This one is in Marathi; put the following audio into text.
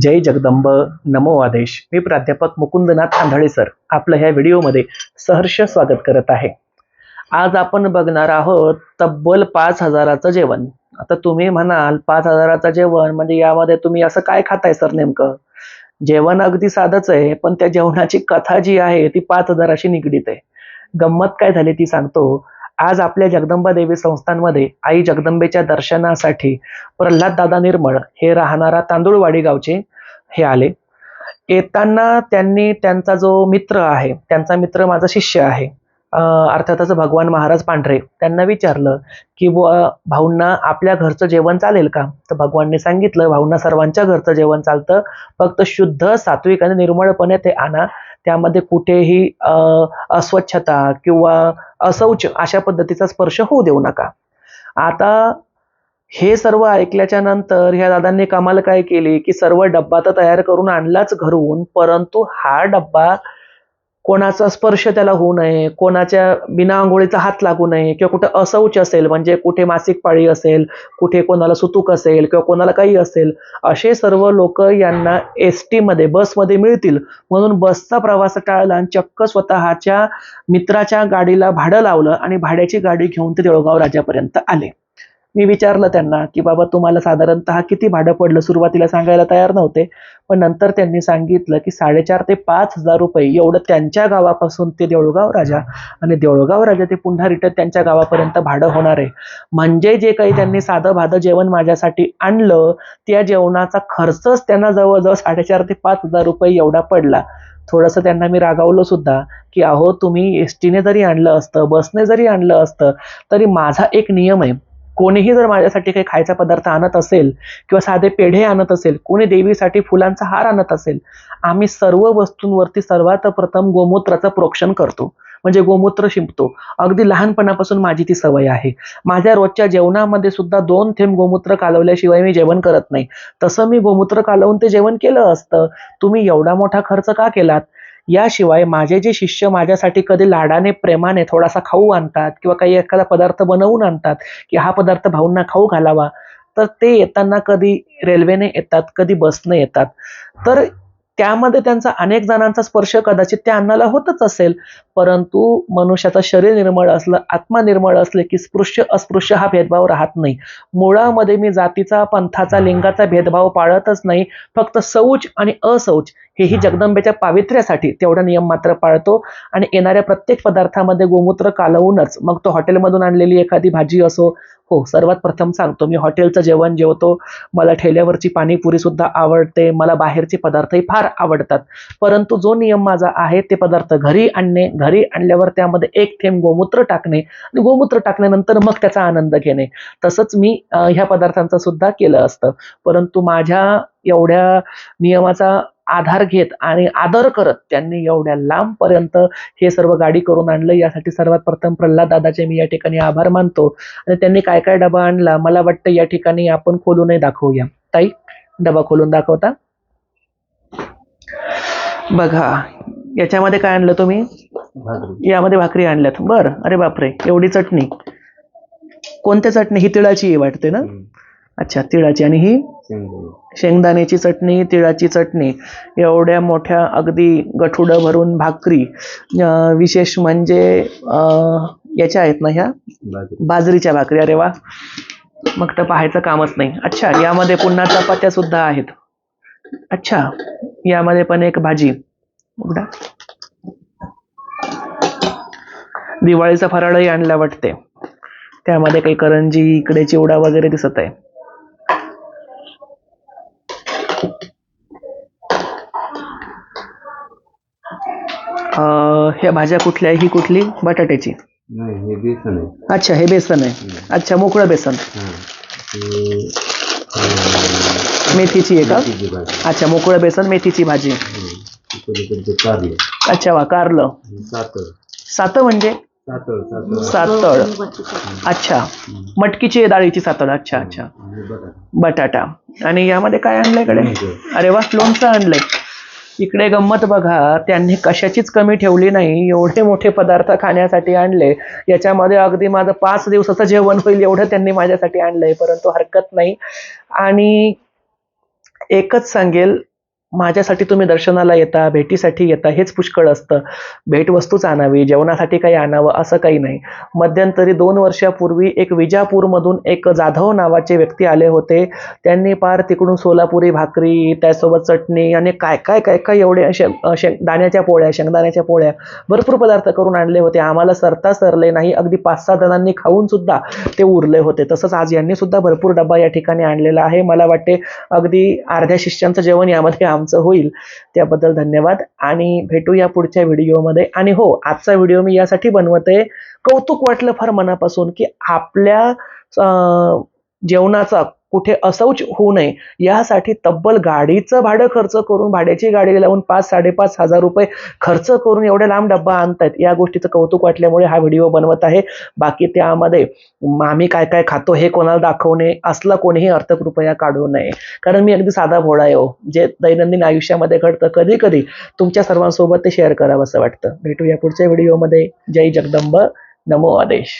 जय जगदंब नमो आदेश. मी प्राध्यापक मुकुंदनाथ आंधळे सर. आपलं ह्या व्हिडिओमध्ये सहर्ष स्वागत करत आहे. आज आपण बघणार आहोत तब्बल पाच हजाराचं जेवण. आता तुम्ही म्हणाल पाच हजाराचं जेवण म्हणजे यामध्ये तुम्ही असं काय खाताय सर नेमकं? जेवण अगदी साधंच आहे पण त्या जेवणाची कथा जी आहे ती पाच हजाराशी निगडीत आहे. गंमत काय झाली ती सांगतो. आज आपल्या जगदंबा देवी संस्थांमध्ये आई जगदंबेच्या दर्शनासाठी प्रल्हाद दादा निर्मळ हे राहणारा तांदूळवाडी गावचे हे आले. येताना त्यांनी त्यांचा जो मित्र आहे त्यांचा मित्र माझा शिष्य आहे अर्थातच भगवान महाराज पांढरे त्यांना विचारलं की बुवा भाऊंना आपल्या घरचं जेवण चालेल का? तर भगवानने सांगितलं भाऊंना सर्वांच्या घरचं जेवण चालतं फक्त शुद्ध सात्विक आणि निर्मळपणे ते आणा त्यामध्ये कुठेही अं, अस्वच्छता किंवा असौच अशा पद्धतीचा स्पर्श होऊ देऊ नका. आता हे सर्व ऐकल्याच्या नंतर ह्या दादांनी कमाल काय केली? की सर्व डब्बा तर तयार करून आणलाच घरून परंतु हा डब्बा कोणाचा स्पर्श त्याला होऊ नये कोणाच्या बिना आंघोळीचा हात लागू नये किंवा कुठं असौच असेल म्हणजे कुठे मासिक पाळी असेल कुठे कोणाला सुतूक असेल किंवा कोणाला काही असेल असे सर्व लोक यांना एस टीमध्ये बसमध्ये मिळतील. म्हणून बसचा प्रवास टाळला आणि चक्क स्वतःच्या मित्राच्या गाडीला भाडं लावलं आणि भाड्याची गाडी घेऊन ते देऊळगाव राजापर्यंत आले. मी विचारलं त्यांना की बाबा तुम्हाला साधारणतः किती भाडं पडलं? सुरुवातीला सांगायला तयार नव्हते. पण नंतर त्यांनी सांगितलं की साडेचार ते पाच हजार रुपये एवढं त्यांच्या गावापासून ते देऊळगाव राजा आणि देऊळगाव राजा ते पुन्हा रिटर्न त्यांच्या गावापर्यंत भाडं होणार आहे. म्हणजे जे काही त्यांनी साधं भाधं जेवण माझ्यासाठी आणलं त्या जेवणाचा खर्चच त्यांना जवळजवळ साडेचार ते पाच हजार रुपये एवढा पडला. थोडंसं त्यांना मी रागावलं सुद्धा की अहो तुम्ही एस टीने जरी आणलं असतं बसने जरी आणलं असतं तरी माझा एक नियम आहे. कोणीही जर माझ्यासाठी काही खायचा पदार्थ आणत असेल किंवा साधे पेढे आणत असेल कोणी देवीसाठी फुलांचा हार आणत असेल आम्ही सर्व वस्तूंवरती सर्वात प्रथम गोमूत्राचं प्रोक्षण करतो. म्हणजे गोमूत्र शिंपतो. अगदी लहानपणापासून माझी ती सवय आहे. माझ्या रोजच्या जेवणामध्ये सुद्धा दोन थेंब गोमूत्र कालवल्याशिवाय मी जेवण करत नाही. तसं मी गोमूत्र कालवून ते जेवण केलं असतं. तुम्ही एवढा मोठा खर्च का केलात? याशिवाय माझे जे शिष्य माझ्यासाठी कधी लाडाने प्रेमाने थोडासा खाऊ आणतात किंवा काही एखादा पदार्थ बनवून आणतात की हा पदार्थ भाऊंना खाऊ घालावा तर ते येताना कधी रेल्वेने येतात कधी बसने येतात. तर त्यामध्ये त्यांचा अनेक जणांचा स्पर्श कदाचित त्या अन्नाला होतच असेल. परंतु मनुष्याचं शरीर निर्मळ असलं आत्मा निर्मळ असले की स्पृश्य अस्पृश्य हा भेदभाव राहत नाही. मुळामध्ये मी जातीचा पंथाचा लिंगाचा भेदभाव पाळतच नाही. फक्त शौच आणि असौच हेही जगदंबेच्या पावित्र्यासाठी तेवढा नियम मात्र पाळतो. आणि येणाऱ्या प्रत्येक पदार्थामध्ये गोमूत्र कालवूनच मग तो हॉटेलमधून आणलेली एखादी भाजी असो. हो सर्वात प्रथम सांगतो मी हॉटेलचं जेवण जेवतो. मला ठेल्यावरची पाणीपुरी सुद्धा आवडते. मला बाहेरचे पदार्थही फार आवडतात. परंतु जो नियम माझा आहे ते पदार्थ घरी आणणे घरी आणल्यावर त्यामध्ये एक थेंब गोमूत्र टाकणे आणि गोमूत्र टाकल्यानंतर मग त्याचा आनंद घेणे. तसंच मी ह्या पदार्थांचं सुद्धा केलं असतं. परंतु माझ्या एवढ्या नियमाचा आधार घेत आणि आदर करत त्यांनी एवढ्या लांबपर्यंत हे सर्व गाडी करून आणलं. यासाठी सर्वात प्रथम प्रल्हाद दादाचे मी या ठिकाणी आभार मानतो. आणि त्यांनी काय काय डबा आणला? मला वाटतं या ठिकाणी आपण खोलूनही दाखवूया. ताई डबा खोलून दाखवता? बघा याच्यामध्ये काय आणलं तुम्ही? यामध्ये भाकरी आणल्यात. बर. अरे बापरे एवढी चटणी. कोणत्या चटणी? ही तिळाची वाटते ना. अच्छा तिळाची. आणि ही. शेंगदाण्याची चटणी तिळाची चटणी एवढ्या मोठ्या अगदी गठुडं भरून भाकरी विशेष म्हणजे याच्या आहेत ना ह्या. बाजरीच्या. भाकरी. अरे वा. मग तर पाहायचं कामच नाही. अच्छा यामध्ये पुन्हा चपात्या सुद्धा आहेत. अच्छा यामध्ये पण एक भाजी. उघडा दिवाळीचा फराळही आणला वाटते. त्यामध्ये काही करंजी इकडे चिवडा वगैरे दिसत आहे. अं, ह्या भाज्या कुठल्या ही कुठली? बटाट्याची. नाही हे बेसन आहे. अच्छा हे बेसन आहे. अच्छा मोकळं बेसन. हा. अं, मेथीची आहे का? मेथीची भाजी. अच्छा मोकळं बेसन मेथीची भाजी. कारले. अच्छा वा कारलं. सातळ. सातळ म्हणजे? सातळ सातळ. सातळ. अच्छा. मटकीची डाळीची सातळ. अच्छा अच्छा. आणि बटाटा. बटाटा. आणि यामध्ये काय आणलंयकडे लोणचं. अरे वा लोणचं आणलंय. इकडे गंमत बघा त्यांनी कशाचीच कमी ठेवली नाही. एवढे मोठे पदार्थ खाण्यासाठी आणले. याच्यामध्ये अगदी माझं पाच दिवसाचं जेवण होईल एवढं त्यांनी माझ्यासाठी आणलंय परंतु हरकत नाही. आणि एकच सांगेल माझ्यासाठी तुम्ही दर्शनाला येता भेटीसाठी येता हेच पुष्कळ असतं. भेटवस्तूच आणावी जेवणासाठी काही आणावं असं काही नाही. मध्यंतरी दोन वर्षापूर्वी एक विजापूरमधून एक जाधव नावाचे व्यक्ती आले होते. त्यांनी पार तिकडून सोलापुरी भाकरी त्यासोबत चटणी आणि काय काय काय काय एवढे असे दाण्याच्या पोळ्या शेंगदाण्याच्या पोळ्या भरपूर पदार्थ करून आणले होते. आम्हाला सरता सरले नाही अगदी पाच सहा जणांनी खाऊन सुद्धा ते उरले होते. तसंच आज यांनी सुद्धा भरपूर डबा या ठिकाणी आणलेला आहे. मला वाटते अगदी अर्ध्या शिष्यांचं जेवण यामध्ये आमचं होईल त्याबद्दल धन्यवाद. आणि भेटूया पुढच्या व्हिडिओमध्ये. आणि हो आजचा व्हिडिओ मी यासाठी बनवते कौतुक वाटलं फार मनापासून की आपल्या जेवणाचा कुठे असौच होऊ नये. यासाठी तब्बल गाडीचं भाडं खर्च करून भाड्याची गाडी लावून पाच साडेपाच हजार रुपये खर्च करून एवढ्या लांब डब्बा आणतायत. या गोष्टीचं कौतुक वाटल्यामुळे हा व्हिडिओ बनवत आहे. बाकी त्यामध्ये आम्ही काय काय खातो हे कोणाला दाखवणे असला कोणीही अर्थकृपया काढू नये. कारण मी अगदी साधा भोळा आहे हो. जे दैनंदिन आयुष्यामध्ये घडतं कधी कधी तुमच्या सर्वांसोबत ते शेअर करावं असं वाटतं. भेटूया पुढच्या व्हिडिओमध्ये. जय जगदंब. नमो आदेश.